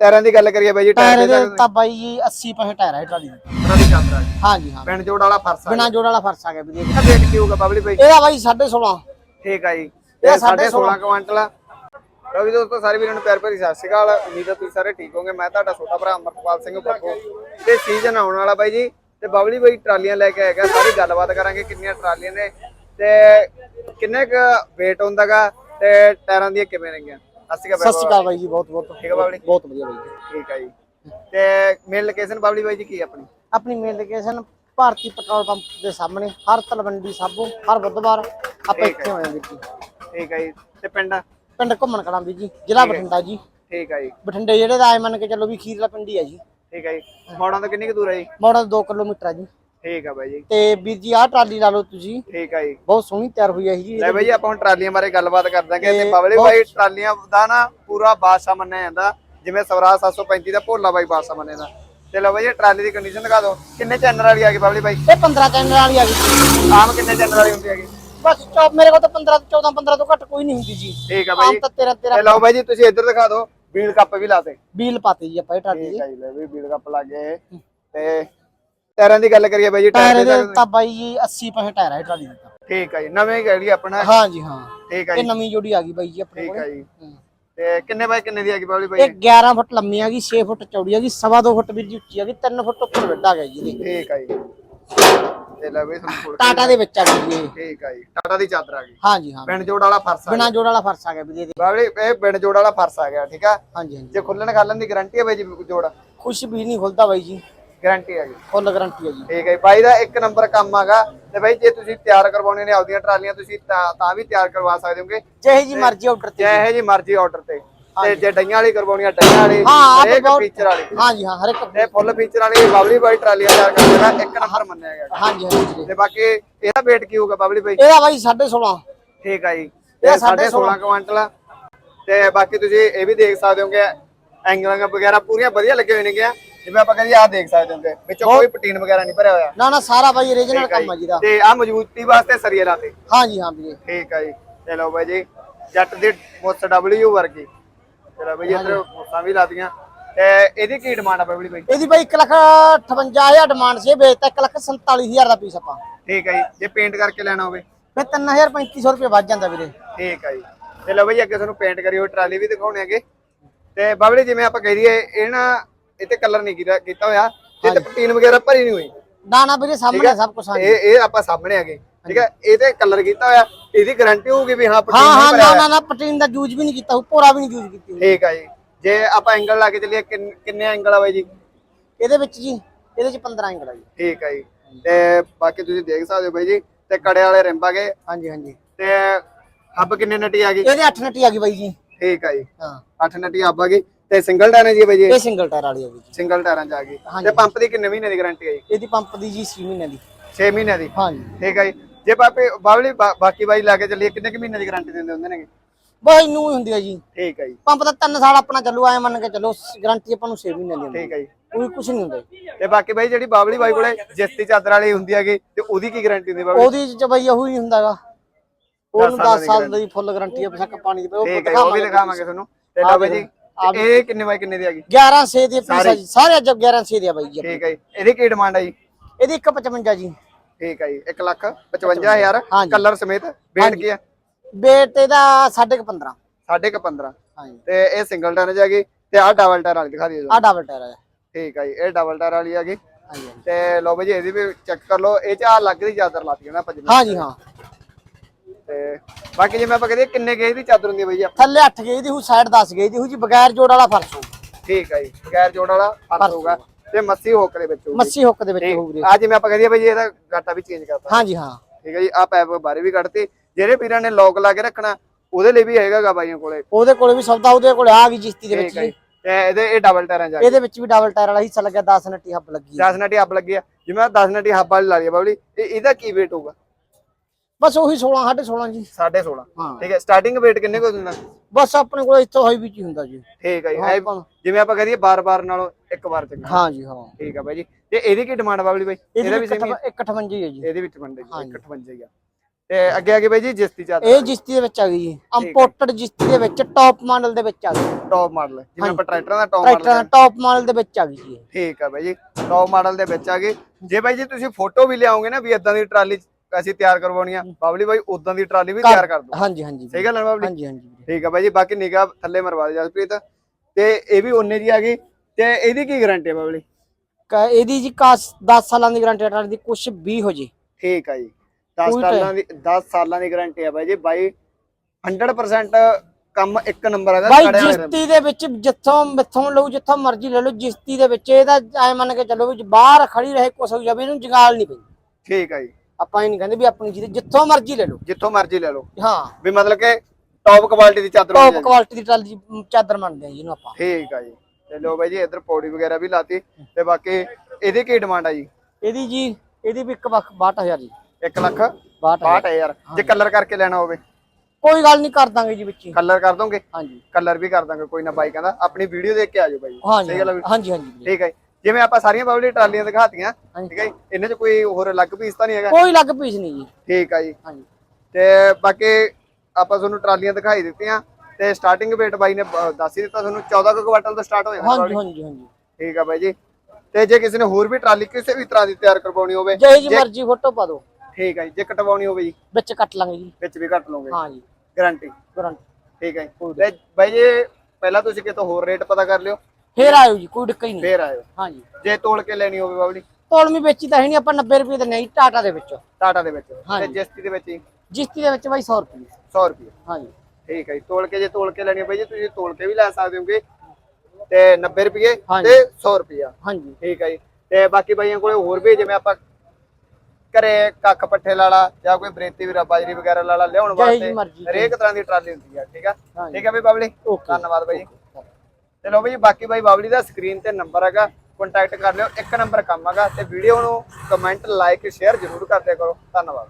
ਟਾਇਰਾਂ ਦੀ ਗੱਲ ਕਰੀਏ ਬਾਈ ਜੀ ਟਾਇਰ ਦੇ ਤਾਂ ਬਾਈ ਜੀ 80 ਪੈਸੇ ਟਾਇਰ ਹੈ ਟਰਾਲੀ ਦੇ। ਉਹਨਾਂ ਦੀ ਚਾਦਰਾ ਜੀ ਹਾਂਜੀ ਹਾਂ ਪਿੰਡ ਜੋੜ ਵਾਲਾ ਫਰਸ ਆ ਬਿਨਾ ਜੋੜ ਵਾਲਾ ਫਰਸ ਆ ਗਿਆ ਵੀਰੇ। ਇਹਦਾ weight ਕੀ ਹੋਊਗਾ ਬਬਲੀ ਬਾਈ? ਇਹਦਾ ਬਾਈ 16.5 ਠੀਕ ਆ ਜੀ। ਇਹ ਸਾਢੇ 16 ਕੁਆਂਟਲ ਆ। ਲਓ ਵੀ ਦੋਸਤੋ ਸਾਰੇ ਵੀਰਾਂ ਨੂੰ ਪਿਆਰ ਭਰੀ ਸਤਿ ਸ਼੍ਰੀ ਅਕਾਲ। ਉਮੀਦ ਹੈ ਤੁਸੀਂ ਸਾਰੇ ਠੀਕ ਹੋਵੋਗੇ। ਮੈਂ ਤੁਹਾਡਾ ਛੋਟਾ ਭਰਾ ਅਮਰਪਾਲ ਸਿੰਘ ਬੱਬੂ। ਤੇ ਸੀਜ਼ਨ ਆਉਣ ਵਾਲਾ ਬਾਈ ਜੀ। ਤੇ ਬਬਲੀ ਬਾਈ ਟਰਾਲੀਆਂ ਲੈ ਕੇ ਆਏਗਾ ਸਾਰੀ ਗੱਲਬਾਤ ਕਰਾਂਗੇ ਕਿੰਨੀਆਂ ਟਰਾਲੀਆਂ ਨੇ। ਤੇ ਕਿੰਨੇ ਕ weight ਹੁੰਦਾਗਾ ਤੇ ਟਾਇਰਾਂ ਦੀਆਂ ਕਿਵੇਂ ਨੇਗੀਆਂ? ਸਤਿ ਸ਼੍ਰੀ ਅਕਾਲ ਬਾਈ ਜੀ ਬਹੁਤ ਬਹੁਤ ਠੀਕ ਆ ਬਾਬਲੀ? ਬਹੁਤ ਵਧੀਆ ਬਾਈ ਜੀ। ਠੀਕ ਆ ਜੀ। ਤੇ ਮੇਨ ਲੋਕੇਸ਼ਨ ਬਬਲੀ ਬਾਈ ਜੀ ਕੀ ਆ ਆਪਣੀ? ਆਪਣੀ main location Bharti petrol pump ਦੇ ਸਾਹਮਣੇ ਹਰ ਤਲਵੰਡੀ ਸਾਬੋ ਹਰ ਬੁੱਧਵਾਰ ਆਪਾਂ ਇੱਥੇ ਹੋਏ ਹਾਂ ਵੀਰ ਜੀ। ਠੀਕ ਤੇ ਪਿੰਡ? ਪਿੰਡ ਘੁੰਮਣ ਕਲਾਂ ਜੀ ਜ਼ਿਲ੍ਹਾ ਬਠਿੰਡਾ ਜੀ। ਠੀਕ ਆ ਜੀ। ਬਠਿੰਡੇ ਜਿਹੜੇ ਦਾ ਆਏ ਮੰਨ ਕੇ ਚੱਲੋ ਵੀ ਖੀਰਲਾ ਪਿੰਡੀ ਹੈ ਜੀ। ਠੀਕ ਆ ਜੀ। ਮੋੜਾਂ ਤੋਂ ਕਿੰਨੀ ਕੁ ਦੂਰ ਆ ਜੀ? ਮੋੜਾ 2 ਕਿਲੋਮੀਟਰ ਹੈ ਜੀ। ਠੀਕ ਆ ਬਾਈ ਜੀ। ਤੇ ਵੀਰ ਜੀ ਆਹ ਟਰਾਲੀ ਲਾ ਲਓ ਤੁਸੀਂ। ਠੀਕ ਆ ਜੀ। ਬਹੁਤ ਸੋਹਣੀ ਤਿਆਰ ਹੋਈ ਹੈ ਜੀ। ਲੈ ਬਾਈ ਜੀ ਆਪਾਂ ਹੁਣ ਟਰਾਲੀਆਂ ਬਾਰੇ ਗੱਲਬਾਤ ਕਰ ਦਾਂਗੇ। ਤੇ ਬਬਲੇ ਬਾਈ ਟਰਾਲੀਆਂ ਦਾ ਨਾ ਪੂਰਾ ਬਾਦਸ਼ਾਹ ਮੰਨਿਆ ਜਾਂਦਾ। ਜਿਵੇਂ ਸਵਰਾਜ 735 ਦਾ ਭੋਲਾ ਬਾਈ ਬਾਦਸ਼ਾਹ ਮੰਨਿਆ ਜਾਂਦਾ। ਤੇ ਲਓ ਬਾਈ ਇਹ ਟਰਾਲੀ ਦੀ ਕੰਡੀਸ਼ਨ ਦਿਖਾ ਦਿਓ। ਕਿੰਨੇ ਚੈਨਲ ਵਾਲੀ ਆ ਗਈ ਬਬਲੇ ਬਾਈ? ਇਹ 15 ਚੈਨਲ ਵਾਲੀ ਆ ਗਈ। ਆਮ ਕਿੰਨੇ ਚੈਨਲ ਵਾਲੀ ਹੁੰਦੀ ਹੈਗੀ? ਬਸ ਚੌ- ਮੇਰੇ ਕੋਲ ਤਾਂ 15 ਤੋਂ 14 15 ਤੋਂ ਘੱਟ ਕੋਈ ਨਹੀਂ ਹੁੰਦੀ ਜੀ। ਠੀਕ ਆ ਬਾਈ। ਆਮ ਤਾਂ 13 ਤੇ 13 ਲਓ ਬਾਈ ਜੀ ਤੁਸੀਂ ਇੱਧਰ ਦਿਖਾ ਦਿਓ। ਵੀਲ ਕੱਪ ਵੀ ਲਾਤੇ ਬੀਲ ਪਾਤੇ ਜੀ ਆਪਾਂ ਇਹ ਟਰਾਲੀ ਠੀਕ ਆ ਜੀ ਲੈ ਵੀ ਵੀਲ ਕੱਪ ਲੱਗੇ ਤੇ ਟਾਇਰਾਂ ਦੀ ਗੱਲ ਕਰੀਏ ਬਾਈ ਜੀ ਟਾਇਰ ਦੇ ਦੇ ਤਾਂ ਬਾਈ ਜੀ 80 ਪੈਸੇ ਟਾਇਰ ਹੈ ਟਰਾਲੀ ਦਾ ਠੀਕ ਆ ਜੀ ਨਵੇਂ ਗਾੜੀ ਆਪਣਾ। ਹਾਂ ਜੀ ਹਾਂ। ਠੀਕ ਆ ਇਹ ਜੀ। ਨਵੀਂ ਜੋੜੀ ਆ ਗਈ ਬਾਈ ਜੀ ਆਪਣੇ ਠੀਕ ਕੋਲ। ਆ ਜੀ ਤੇ ਕਿੰਨੇ ਬਾਈ ਕਿੰਨੇ ਦੀ ਆ ਗਈ ਬਬਲੇ ਬਾਈ? ਇਹ 11 ਫੁੱਟ ਲੰਮੀ ਆ ਗਈ 6 ਫੁੱਟ ਚੌੜੀ ਆ ਗਈ ਸਵਾ 2 ਫੁੱਟ ਵੀਰ ਜੀ ਉੱਚੀ ਆ ਗਈ 3 ਫੁੱਟ ਉੱਪਰ ਵੱਡਾ ਗਿਆ ਜੀ ਇਹਦੇ। ਠੀਕ ਆ ਜੀ। ਤੇ ਲੈ ਬਈ ਤੁਹਾਨੂੰ ਕੇ ਟਾਟਾ ਦੇ ਵਿੱਚ ਆ ਗਈ ਇਹ। ਠੀਕ ਆ ਜੀ। ਟਾਟਾ ਦੀ ਚਾਦਰ ਆ ਗਈ। ਹਾਂ ਜੀ ਹਾਂ। ਪਿੰਡ ਜੋੜ ਵਾਲਾ ਫਰਸ ਆ ਬਿਨਾ ਜੋੜ ਵਾਲਾ ਫਰਸ ਆ ਗਿਆ ਵੀਰ ਇਹਦੇ। ਬਾਬਲੀ ਇਹ ਪਿੰਡ ਜੋੜ ਵਾਲਾ ਫਰਸ ਆ ਗਿਆ ਠੀਕ ਆ? ਹਾਂ ਜੀ ਹਾਂ ਜੀ ਜੇ ਖੁੱਲਣ ਖਾਲਣ ਦੀ ਗਾਰੰਟੀ ਹੈ ਬਾਈ ਜੀ ਜੋੜ? ਕੁਛ ਵੀ ਨਹੀਂ ਖੁੱਲਦਾ ਬਾਈ ਜੀ। ਗਾਰੰਟੀ ਹੈਗੀ। ਫੁੱਲ ਗਾਰੰਟੀ ਹੈ ਜੀ। ਠੀਕ ਹੈ ਜੀ। ਬਾਈ ਦਾ ਇੱਕ ਨੰਬਰ ਕੰਮ ਹੈਗਾ ਤੇ ਬਾਈ ਜੇ ਤੁਸੀਂ ਤਿਆਰ ਕਰਵਾਉਣੇ ਨੇ ਆਪਦੀਆਂ ਟਰਾਲੀਆਂ ਤੁਸੀਂ ਤਾਂ ਵੀ ਤਿਆਰ ਕਰਵਾ ਸਕਦੇ ਹੋਗੇ। ਜਿਹੇ ਜੀ ਮਰਜ਼ੀ ਆਰਡਰ ਤੇ। ਜੇ ਇਹ ਜੀ ਮਰਜ਼ੀ ਆਰਡਰ ਤੇ। ਤੇ ਜੇ ਡਈਆਂ ਵਾਲੀ ਕਰਵਾਉਣੀ ਆ ਡਈਆਂ ਵਾਲੀ ਹਾਂ ਹਰੇਕ ਫੀਚਰ ਵਾਲੀ। ਹਾਂ ਜੀ ਹਾਂ ਹਰ ਇੱਕ ਤੇ ਫੁੱਲ ਫੀਚਰ ਵਾਲੀ ਬਾਬਲੀ ਬਾਈ ਟਰਾਲੀਆਂ ਤਿਆਰ ਕਰ ਦੇਣਾ ਇੱਕ ਨੰਬਰ ਮੰਨਿਆ ਗਿਆ। ਹਾਂ ਜੀ ਹਾਂ ਜੀ ਤੇ ਬਾਕੀ ਇਹਦਾ weight ਕੀ ਹੋਊਗਾ ਬਾਬਲੀ ਬਾਈ? ਇਹਦਾ ਬਾਈ 16.5 ਠੀਕ ਆ ਜੀ। ਇਹ ਇਹ ਸਾਢੇ 16 ਕੁਆਂਟਲ ਆ। ਤੇ ਬਾਕੀ ਤੁਸੀਂ ਇਹ ਵੀ ਦੇਖ ਸਕਦੇ ਹੋਗੇ ਐਂਗਲਾਂ ਵਗੈਰਾ ਪੂਰੀਆਂ ਵਧੀਆ ਲੱਗੇ ਹੋਏ ਨੇਗੇ ਜਿਵੇਂ ਆਪਾਂ ਕਹਿੰਦੇ ਆਹ ਦੇਖ ਸਕਦੇ ਹੋਗੇ ਵਿੱਚੋਂ ਕੋਈ ਪਟੀਨ ਵਗੈਰਾ ਨਹੀਂ ਭਰਿਆ ਹੋਇਆ। ਨਾ ਨਾ ਸਾਰਾ ਬਾਈ ਓਰੀਜਨਲ ਆ ਕੰਮ ਆ ਜੀ ਦਾ ਤੇ ਆ ਮਜ਼ਬੂਤੀ ਵਾਸਤੇ ਸਰੀਏ ਲਾਤੇ। ਹਾਂ ਜੀ। ਹਾਂ ਵੀਰੇ ਠੀਕ ਆ ਜੀ। ਚਲੋ ਬਾਈ ਜੀ ਜੱਟ ਦੀ ਮੁੱਛ ਡਬਲਯੂ ਵਰਗੀ। ਚਲੋ ਬਾਈ ਇੱਧਰ ਮੁੱਛਾਂ ਵੀ ਲਾਤੀਆਂ ਤੇ ਇਹਦੀ ਕੀ ਡਿਮਾਂਡ ਆ ਬਬਲੀ ਬਾਈ ਇਹਦੀ ਬਾਈ 1 ਲੱਖ 58000 ਡਿਮਾਂਡ ਸੀ ਵੇਚਤਾ 1 ਲੱਖ 47000 ਦਾ ਪੀਸ ਆਪਾਂ। ਠੀਕ ਆ ਜੀ। ਜੇ ਪੇਂਟ ਕਰਕੇ ਲੈਣਾ ਹੋਵੇ। ਫਿਰ 3000 3500 ਰੁਪਏ ਵੱਧ ਜਾਂਦਾ ਵੀਰੇ। ਠੀਕ ਆ ਜੀ। ਚਲੋ ਬਾਈ ਅੱਗੇ ਤੁਹਾਨੂੰ ਪੇਂਟ ਕਰੀ ਹੋਈ ਟਰਾਲੀ ਵੀ ਦਿਖਾਉਣੇ ਹੈਗੇ। ਤੇ ਬਬਲੀ ਜਿਵੇਂ ਆਪਾਂ ਕਹਿ ਦਈਏ ਇਹ ਨਾ ਤੇ ਕਲਰ ਨਹੀਂ ਕੀਤਾ ਕੀਤਾ ਹੋਇਆ। ਤੇ ਤੇ ਪਟੀਨ ਵਗੈਰਾ ਭਰੀ ਨਹੀਂ ਹੋਈ। ਨਾ ਨਾ ਵੀਰੇ ਸਾਹਮਣੇ ਸਭ ਕੁਝ ਹਾਂ ਜੀ ਇਹ ਇਹ ਆਪਾਂ ਸਾਹਮਣੇ ਹੈਗੇ। ਠੀਕ ਹੈ? ਇਹ ਤੇ ਕਲਰ ਕੀਤਾ ਹੋਇਆ। ਇਹਦੀ ਗਾਰੰਟੀ ਹੋਊਗੀ ਵੀ ਹਾਂ ਹਾਂ ਨਹੀਂ ਹਾਂ ਭਰਿਆ ਨਾ ਹੋਇਆ। ਨਾ ਨਾ ਪਟੀਨ ਦਾ ਯੂਜ਼ ਵੀ ਨਹੀਂ ਕੀਤਾ ਉਹ ਪੂਰਾ ਵੀ ਨਹੀਂ ਯੂਜ਼ ਕੀਤੀ ਹੋਈ। ਠੀਕ ਆ ਜੀ। ਜੇ ਆਪਾਂ ਐਂਗਲ ਲਾ ਕੇ ਚੱਲੀਏ ਕਿੰਨ- ਕਿੰਨੇ ਐਂਗਲ ਆ ਬਾਈ ਜੀ? ਇਹਦੇ ਵਿੱਚ ਜੀ ਇਹਦੇ ਚ 15 ਇੰਚ ਦਾ ਜੀ। ਠੀਕ ਆ ਜੀ। ਤੇ ਬਾਕੀ ਤੁਸੀਂ ਦੇਖ ਸਕਦੇ ਹੋ ਬਾਈ ਜੀ। ਤੇ ਕੜੇ ਵਾਲੇ ਰਿੰਬ ਆ ਗਏ। ਹਾਂਜੀ ਹਾਂਜੀ। ਤੇ ਹੱਬ ਕਿੰਨੇ ਨਟੀ ਆ ਗਈ? ਇਹਦੇ 8 ਨੱਟੀ ਆ ਗਈ ਬਾਈ ਜੀ। ਠੀਕ ਆ ਜੀ। ਹਾਂ। 8 ਨਟੀ ਹੱਬ ਆ ਗਈ। ਤੇ ਸਿੰਗਲ ਟਾਇਰ ਹੈ ਜੀ ਬਾਈ ਜੀ? ਇਹ ਸਿੰਗਲ ਟਾਇਰ ਵਾਲੀ ਗਈ ਜੀ। ਸਿੰਗਲ ਟਾਇਰਾਂ ਚ ਆ ਗਈ। ਹਾਂਜੀ। ਤੇ ਪੰਪ ਦੀ ਕਿੰਨੇ ਮਹੀਨੇ ਦੀ ਗਾਰੰਟੀ ਹੈ ਜੀ? ਇਹਦੀ ਪੰਪ ਦੀ ਜੀ 6 ਮਹੀਨਿਆਂ ਦੀ। 6 ਮਹੀਨਿਆਂ ਦੀ? ਹਾਂ ਜੀ ਠੀਕ ਆ ਜੀ। ਜੇ ਬਾਪੇ ਬਾਵਲੀ ਬਾ- ਬਾਕੀ ਬਾਈ ਲਾ ਕੇ ਚੱਲੀਏ ਕਿੰਨੇ ਕੁ ਮਹੀਨੇ ਦੀ ਗਾਰੰਟੀ ਦਿੰਦੇ ਹੁੰਦੇ ਨੇਗੇ? ਬਾਈ ਨੂੰ ਹੀ ਹੁੰਦੀ ਆ ਜੀ। ਠੀਕ ਆ ਜੀ। ਪੰਪ ਦਾ 3 ਸਾਲ ਆਪਣਾ ਚੱਲੂ ਐ ਮੰਨ ਕੇ ਚੱਲੋ ਗਾਰੰਟੀ ਆਪਾਂ ਨੂੰ 6 ਮਹੀਨਿਆਂ ਦੀ ਹੁੰਦੀ ਠੀਕ ਆ ਜੀ। ਕੋਈ ਕੁਝ ਨਹੀਂ ਹੁੰਦਾ ਜੀ। ਤੇ ਬਾਕੀ ਬਾਈ ਜਿਹੜੀ ਬਾਵਲੀ ਬਾਈ ਕੋਲੇ ਜਿਸਤੀ ਚਾਦਰ ਵਾਲੀ ਹੁੰਦੀ ਹੈਗੀ ਤੇ ਉਹਦੀ ਕੀ ਗਾਰੰਟੀ ਹੁੰਦੀ ਬਾਵਲੀ ਉਹਦੀ ਚ ਬਈ ਉਹੀ ਹੁੰਦਾਗਾ। ਉਹਨੂੰ ਦਸ ਸਾਲਾਂ 10 ਦੀ ਸਾਲ ਦੀ ਫੁੱਲ ਗਾਰੰਟੀ ਆ ਬਸ਼ੱਕ ਪਾਣੀ ਦੀ ਉਹ ਠੀਕ ਹੈ ਜੀ, ਉਹ ਵੀ ਦਿਖਾਵਾਂਗੇ ਤੁਹਾਨੂੰ। ਤੇ ਲਓ ਬਾਈ ਜੀ ਤੇ ਇਹ ਕਿੰਨੇ ਬਾਈ ਕਿੰਨੇ ਦੀ ਹੈਗੀ 11 ਸੇ ਦੀ ਪੀਸ ਆ ਜੀ ਸਾਰੇ ਅੱਜ 11 ਸੇ ਦੀ ਆ ਬਾਈ ਜੀ ਠੀਕ ਹੈ ਜੀ। ਇਹਦੀ ਕੀ ਡਿਮਾਂਡ ਹੈ ਜੀ? ਇਹਦੀ 155 ਜੀ। ਠੀਕ ਹੈ ਜੀ। 1 ਲੱਖ 55000 ਹਾਂਜੀ। ਕਲਰ ਸਮੇਤ ਵੇਟ ਕੀ ਹੈ ਵੇਟ ਇਹਦਾ 15.5 ਸਾਢੇ ਕੁ 15 ਹਾਂਜੀ ਤੇ ਇਹ ਸਿੰਗਲ ਟਾਇਰ ਚ ਹੈਗੀ ਤੇ ਆਹ ਡਬਲ ਟਾਇਰ ਵਾਲੀ ਦਿਖਾ ਦਿਓ ਜੀ। ਆ ਡਬਲ ਟਾਇਰ ਠੀਕ ਹੈ ਜੀ। ਇਹ ਡਬਲ ਟਾਇਰ ਵਾਲੀ ਹਾਂਜੀ ਹਾਂਜੀ। ਤੇ ਲਓ ਬਾਈ ਇਹਦੀ ਵੀ ਚੈੱਕ ਕਰ ਲਓ। ਇਹ ਚ ਆ ਲੱਗ ਦੀ ਚਾਦਰ ਲਾਤੀ ਹੈ ਨਾ ਆਪਾਂ ਜਿਵੇਂ। ਹਾਂ ਜੀ ਹਾਂ। ਤੇ ਬਾਕੀ ਜਿਵੇਂ ਆਪਾਂ ਕਹਦੇ ਕਿੰਨੇ ਗੇਜ ਦੀ ਚਾਦਰ ਹੁੰਦੀ ਹੈ ਬਾਈ ਜੀ ਥੱਲੇ 8 ਗਈ ਦੀ ਹੂ ਸਾਈਡ 10 ਗਈ ਦੀ ਹੂ ਜੀ ਬਗੈਰ ਜੋੜ ਵਾਲਾ ਫਰਸ਼ ਹੋਊ। ਠੀਕ ਹੈ ਜੀ ਗੈਰ ਜੋੜ ਵਾਲਾ ਫ਼ਰਕ ਹੋਊਗਾ ਤੇ ਮੱਸੀ ਹੋਕ ਦੇ ਵਿੱਚ ਹੋਊਗੀ। ਮੱਸੀ ਹੁੱਕ ਦੇ ਵਿੱਚ ਹੋਊ ਵੀਰੇ ਆ ਜਿਵੇਂ ਆਪਾਂ ਕਹਦੇ ਬਾਈ ਜੀ ਇਹਦਾ ਗਾਟਾ ਵੀ ਚੇਂਜ ਕਰਤਾ। ਹਾਂ ਜੀ ਹਾਂ। ਠੀਕ ਹੈ ਜੀ ਆ ਪੈਪ ਬਾਰੇ ਵੀ ਕੱਢਤੀ। ਜਿਹੜੇ ਵੀਰਾਂ ਨੇ ਲੋਕ ਲਾ ਕੇ ਰੱਖਣਾ ਉਹਦੇ ਲਈ ਵੀ ਹੈਗਾਗਾ ਬਾਈਆਂ ਕੋਲੇ। ਉਹਦੇ ਕੋਲੇ ਵੀ ਸੌਦਾ ਉਹਦੇ ਕੋਲੇ ਆ ਗਈ ਜਿਸਤੀ ਦੇ ਵਿੱਚ ਠੀਕ ਹੈ ਜੀ। ਜੀ। ਤੇ ਇਹਦੇ ਇਹ ਡਬਲ ਟਾਇਰਾਂ ਜਾ ਇਹਦੇ ਵਿੱਚ ਵੀ ਡਬਲ ਟਾਇਰ ਵਾਲਾ ਹਿੱਸਾ ਲੱਗਿਆ 10 ਨੱਟੀ ਹੱਬ ਲੱਗੀ ਹੈ 10 ਨਟੀ ਹੱਬ ਲੱਗੀ ਆ। ਜਿਵੇਂ 10 ਨਟੀ ਹੱਬ ਵਾਲੀ ਲਾ ਲਈ ਆ ਬਾਬਲੀ ਇਹ ਇਹਦਾ ਕੀ weight ਹੋਊਗਾ? ਬਸ ਉਹੀ 16 16.5 ਜੀ। 16.5 ਹਾਂ। ਠੀਕ ਹੈ ਸਟਾਰਟਿੰਗ weight ਕਿੰਨੇ ਕੋ ਦਿੰਦਾ? ਬਸ ਆਪਣੇ ਕੋਲ ਇੱਥੋਂ ਹਾਈ ਵਿੱਚ ਹੀ ਹੁੰਦਾ ਜੀ। ਠੀਕ ਹੈ ਜੀ ਹਾਂ, ਇਹ ਆਪਾਂ- ਜਿਵੇਂ ਆਪਾਂ ਕਹਦੀਏ ਬਾਰ-ਬਾਰ ਨਾਲੋਂ ਇੱਕ ਵਾਰ ਚੰਗਾ। ਹਾਂ ਜੀ ਹਾਂ। ਠੀਕ ਹੈ ਬਾਈ ਜੀ। ਤੇ ਇਹਦੀ ਕੀ ਡਿਮਾਂਡ ਬਾਬਲੀ ਬਾਈ? ਇਹਦੀ ਇਹਦਾ ਵੀ ਸੇਮ ਹੀ 158 ਹੀ ਹੈ ਜੀ। ਇਹਦੇ ਵਿੱਚ ਬੰਦੇ ਹਾਂਜੀ। 158 ਹੀ ਆ। ਤੇ ਅੱਗੇ ਅੱਗੇ ਬਾਈ ਜੀ ਜਿਸਤੀ ਚਾਦਰ ਇਹ ਜਿਸਤੀ ਦੇ ਵਿੱਚ ਆ ਗਈ ਜੀ। ਇੰਪੋਰਟਡ ਜਿਸਤੀ ਦੇ ਵਿੱਚ ਟੌਪ ਮਾਡਲ ਦੇ ਵਿੱਚ ਆ ਗਈ। ਟੌਪ ਮਾਡਲ ਜਿਵੇਂ ਆਪਾਂ ਟਰੈਕਟਰਾਂ ਦਾ top tractor model top model ਦੇ ਵਿੱਚ ਆ ਗਈ ਜੀ। ਇਹ। ਠੀਕ ਆ ਬਾਈ ਜੀ। ਟੌਪ ਮਾਡਲ ਦੇ ਵਿੱਚ ਆ ਗਏ ਜੇ ਬਾਈ ਜੀ ਤੁਸੀਂ ਫੋਟੋ ਵੀ ਲਿਆਓਗੇ ਨਾ ਵੀ ਇਦਾਂ ਦੀ ਟਰਾਲੀ ਅਸੀਂ ਤਿਆਰ ਕਰਵਾਉਣੀ ਆ। ਬਾਬਲੀ ਬਾਈ ਉਦਾਂ ਦੀ ਟਰਾਲੀ ਵੀ ਤਿਆਰ ਕਰ ਦੋ ਹਾਂਜੀ ਹਾਂਜੀ ਸਹੀ ਗੱਲ ਹੈ ਬਾਬਲੀ? ਹਾਂਜੀ ਹਾਂਜੀ। ਠੀਕ ਆ ਬਾਈ ਜੀ ਬਾਕੀ ਨਿਗਾਹ ਥੱਲੇ ਮਰਵਾ ਦੇ ਜਸਪ੍ਰੀਤ। ਤੇ ਇਹ ਵੀ ਉਹਨੇ ਦੀ ਆ ਗਈ। ਤੇ ਇਹਦੀ ਕੀ ਗਾਰੰਟੀ ਹੈ ਬਾਬਲੀ? ਇਹਦੀ ਜੀ ਕਾਸ 10 ਸਾਲਾਂ ਦੀ ਗਾਰੰਟੀ ਟਰੈਕਟਰ ਦੀ ਕੁਛ ਵੀ ਹੋ ਜੇ। ਠੀਕ ਆ ਜੀ। 10 ਕੋਈ ਸਾਲਾਂ ਦੀ 10 ਸਾਲਾਂ ਦੀ ਗਾਰੰਟੀ ਆ ਬਾਈ ਜੀ। ਬਾਈ 100% ਕੰਮ ਇੱਕ ਨੰਬਰ ਹੈਗਾ ਬਾਈ ਜਿਸਤੀ ਦੇ ਵਿੱਚ ਜਿੱਥੋਂ ਮਿੱਥੋਂ ਲਓ ਜਿੱਥੋਂ ਮਰਜ਼ੀ ਲੈ ਲਓ ਜਿਸਤੀ ਦੇ ਵਿੱਚ ਇਹਦਾ ਐ ਮੰਨ ਕੇ ਚੱਲੋ ਵੀ ਬਾਹਰ ਖੜੀ ਰਹੇ ਕੁਛ ਹੋ ਜਾਵੇ ਇਹਨੂੰ ਜਗਾਲ ਨਹੀਂ ਪੈਂਦੀ। ਠੀਕ ਆ ਜੀ। ਆਪਾਂ ਇਹ ਨਹੀਂ ਕਹਿੰਦੇ ਵੀ ਆਪਣੀ ਚੀਜ਼ ਜਿੱਥੋਂ ਮਰਜ਼ੀ ਲੈ ਲਓ। ਜਿੱਥੋਂ ਮਰਜ਼ੀ ਲੈ ਲਓ। ਹਾਂ। ਵੀ ਮਤਲਬ ਕਿ ਟੌਪ ਕੁਆਲਿਟੀ ਦੀ ਚਾਦਰ ਟੌਪ। ਕੁਆਲਿਟੀ ਦੀ ਟਰਾਲੀ ਦੀ ਚਾਦਰ ਮੰਨਦੇ ਆ ਜੀ ਇਹਨੂੰ ਆਪਾਂ। ਠੀਕ ਆ ਜੀ। ਤੇ ਲੋ ਬਾਈ ਜੀ ਇਧਰ ਪੌੜੀ ਵਗੈਰਾ ਵੀ ਲਾਤੀ ਤੇ ਬਾਕੀ ਇਹਦੀ ਕੀ ਡਿਮਾਂਡ ਆ ਜੀ? ਇਹਦੀ ਜੀ ਇਹਦੀ ਵੀ ਇੱਕ ਲੱਖ 62000 ਜੀ। 1 ਲੱਖ 62000 62000 ਜੇ ਕਲਰ ਕਰਕੇ ਲੈਣਾ ਹੋਵੇ। ਕੋਈ ਗੱਲ ਨਹੀਂ ਕਰ ਦਾਂਗੇ ਜੀ ਵਿੱਚ ਹੀ। ਕਲਰ ਕਰ ਦੋਗੇ? ਹਾਂਜੀ। ਕਲਰ ਵੀ ਕਰ ਦਾਂਗੇ ਕੋਈ ਨਾ ਬਾਈ ਕਹਿੰਦਾ ਆਪਣੀ ਵੀਡੀਓ ਦੇਖ ਕੇ ਆ ਜਾਓ ਬਾਈ। ਹਾਂਜੀ ਸਹੀ ਗੱਲ ਆ ਵੀ? ਹਾਂਜੀ ਹਾਂਜੀ। ਵੀਰੇ। ਠੀਕ ਹੈ ਜੀ। ਜਿਵੇਂ ਆਪਾਂ ਸਾਰੀਆਂ ਬਾਬਲੀ ਟਰਾਲੀਆਂ ਦਿਖਾਤੀਆਂ। ਠੀਕ ਹੈ ਜੀ। ਇਹਨਾਂ 'ਚ ਕੋਈ ਹੋਰ ਅਲੱਗ ਪੀਸ ਤਾਂ ਨਹੀਂ ਹੈਗਾ? ਕੋਈ ਲੱਗ ਪੀਸ ਨਹੀਂ ਜੀ। ਠੀਕ ਆ ਜੀ। ਹਾਂਜੀ। ਤੇ ਬਾਕੀ ਆਪਾਂ ਤੁਹਾਨੂੰ ਟਰਾਲੀਆਂ ਦਿਖਾਈ ਦਿੱਤੀਆਂ ਤੇ ਸਟਾਰਟਿੰਗ weight ਬਾਈ ਨੇ ਦੱਸ ਹੀ ਦਿੱਤਾ ਤੁਹਾਨੂੰ 14 ਕੁ ਕੁਆਂਟਲ ਤੋਂ ਸਟਾਰਟ ਹੋ ਜਾਂਦਾ ਹਾਂਜੀ। ਹਾਂਜੀ ਹਾਂਜੀ। ਠੀਕ ਆ ਬਾਈ ਜੀ। ਤੇ ਜੇ ਕਿਸੇ ਨੇ ਹੋਰ ਵੀ ਟਰਾਲੀ ਕਿਸੇ ਵੀ ਤਰ੍ਹਾਂ ਦੀ ਤਿਆਰ ਕਰਵਾਉਣੀ ਹੋਵੇ ਜਿਹੇ ਜੀ ਮਰਜ਼ੀ ਫੋਟੋ ਪਾ ਦਿਓ। ਠੀਕ ਹੈ ਜੀ ਜੇ ਕਟਵਾਉਣੀ ਹੋਵੇ ਜੀ। ਵਿੱਚ ਕੱਟ ਲਾਂਗੇ ਜੀ। ਵਿੱਚ ਵੀ ਕੱਟ ਲਓਗੇ। ਹਾਂ ਜੀ। ਗਾਰੰਟੀ ਤੁਰੰਤ ਠੀਕ ਹੈ ਜੀ। ਬਾਈ ਜੀ ਪਹਿਲਾਂ ਤੁਸੀਂ ਕਿਤੋਂ ਹੋਰ ਰੇਟ ਪਤਾ ਕਰ ਲਿਓ। ਫੇਰ ਆਇਓ ਜੀ ਕੋਈ ਦਿੱਕਤ ਹੀ ਨਹੀਂ। ਫੇਰ ਆਇਓ। ਹਾਂ ਜੀ ਤੋਲ ਕੇ ਲੈਣੀ ਹੋਵੇ ਬਾਬਲੀ। ਤੋਲਮੀ ਵੇਚੀ ਤਾਂ ਹੈ ਨਹੀਂ ਆਪਾਂ 90 ਰੁਪਏ ਦੇ ਨਹੀਂ ਟਾਟਾ ਦੇ ਵਿੱਚ। ਟਾਟਾ ਦੇ ਵਿੱਚ। ਤੇ ਹਾਂਜੀ। ਜਿਸਤੀ ਦੇ ਵਿੱਚ ਜਿਸਤੀ ਦੇ ਵਿੱਚ ਬਾਈ 100 ਰੁਪਏ। 100 ਰੁਪਏ। ਹਾਂ ਜੀ ਠੀਕ ਹੈ ਜੀ ਤੋਲ ਕੇ ਜੇ ਤੋਲ ਕੇ ਲੈਣੀ ਹੋਵੇ ਜੀ ਤੁਸੀਂ ਤੋਲ ਕੇ ਵੀ ਲੈ ਸਕਦੇ ਹੋਗੇ। ਤੇ 90 ਰੁਪਏ ਹਾਂਜੀ। ਤੇ 100 ਰੁਪਿਆ ਹਾਂ ਜੀ ਠੀਕ ਹੈ ਜੀ। ਤੇ ਬਾਕੀ ਬਾਈਆਂ ਕੋਲੇ ਹੋਰ ਵੀ ਜਿਵੇਂ ਆਪਾਂ ਘਰੇ ਕੱਖ ਪੱਠੇ ਲਾਲਾ ਜਾਂ ਕੋਈ ਬਰੇਤੀ ਵੀ ਬਾਜਰੀ ਵਗੈਰਾ ਲਾਲਾ ਲਿਆਉਣ ਜਿਹੀ ਵਾਸਤੇ ਮਰਜ਼ੀ। ਹਰੇਕ ਤਰ੍ਹਾਂ ਦੀ ਟਰਾਲੀ ਹੁੰਦੀ ਆ ਠੀਕ ਆ? ਹਾਂਜੀ। ਠੀਕ ਆ ਬਈ ਬਾਬਲੀ? ਓਕੇ। ਧੰਨਵਾਦ ਬਾਈ ਤੇ ਲਓ ਬਈ, ਬਾਕੀ ਬਾਈ ਬਾਬਲੀ ਦਾ ਸਕਰੀਨ ਤੇ ਨੰਬਰ ਹੈਗਾ ਕੰਟੈਕਟ ਕਰ ਲਿਓ, ਇੱਕ ਨੰਬਰ ਕੰਮ ਹੈਗਾ, ਤੇ ਵੀਡੀਓ ਨੂੰ ਕਮੈਂਟ ਲਾਈਕ ਸ਼ੇਅਰ ਜ਼ਰੂਰ ਕਰਦੇ ਕਰੋ। ਧੰਨਵਾਦ।